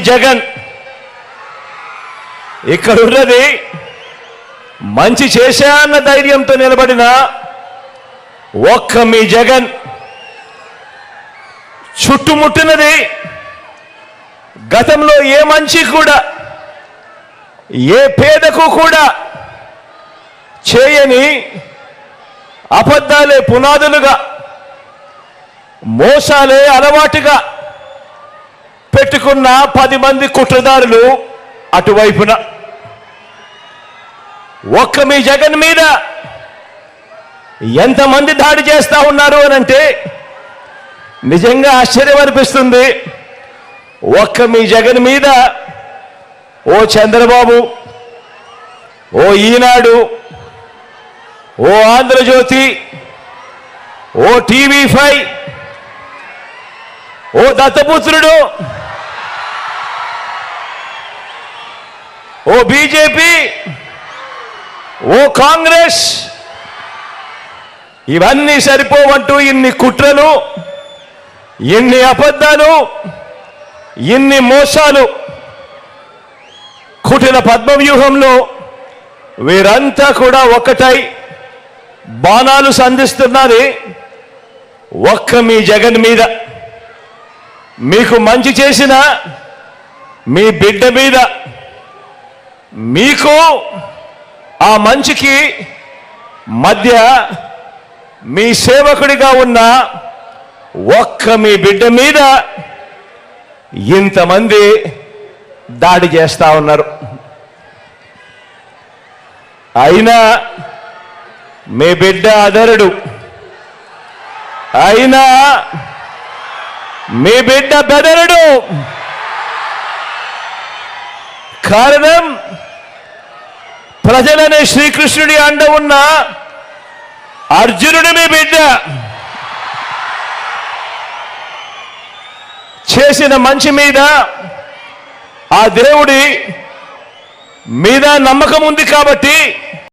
జగన్. ఇక్కడ ఉన్నది మంచి చేశా అన్న ధైర్యంతో నిలబడిన ఒక్క మీ జగన్. చుట్టుముట్టినది గతంలో ఏ మంచి కూడా ఏ పేదకు కూడా చేయని అబద్ధాలే పునాదులుగా మోసాలే అలవాటుగా పెట్టుకున్న పది మంది కుట్రదారులు అటువైపున. ఒక్క మీ జగన్ మీద ఎంతమంది దాడి చేస్తా ఉన్నారు అని అంటే నిజంగా ఆశ్చర్యం అనిపిస్తుంది. ఒక్క మీ జగన్ మీద ఓ చంద్రబాబు ఓ ఈనాడు ఓ ఆంధ్రజ్యోతి ఓ టీవీ ఫైవ్ ఓ దత్తపుత్రుడు ఓ బీజేపీ ఓ కాంగ్రెస్ ఇవన్నీ సరిపోవంటూ ఇన్ని కుట్రలు ఇన్ని అబద్ధాలు ఇన్ని మోసాలు. కుటిల పద్మవ్యూహంలో వీరంతా కూడా ఒక్కటై బాణాలు సంధిస్తున్నది ఒక్క మీ జగన్ మీద. మీకు మంచి చేసిన మీ బిడ్డ మీద. మీకు ఆ మంచికి మధ్య మీ సేవకుడిగా ఉన్న ఒక్క మీ బిడ్డ మీద ఇంతమంది దాడి చేస్తా ఉన్నారు. అయినా మీ బిడ్డ అదరుడు అయినా మీ బిడ్డ బెదరుడు. కారణం ప్రజలనే శ్రీకృష్ణుడి అండ ఉన్న అర్జునుడి మీ బిడ్డ. చేసిన మంచి మీద ఆ దేవుడి మీద నమ్మకం ఉంది కాబట్టి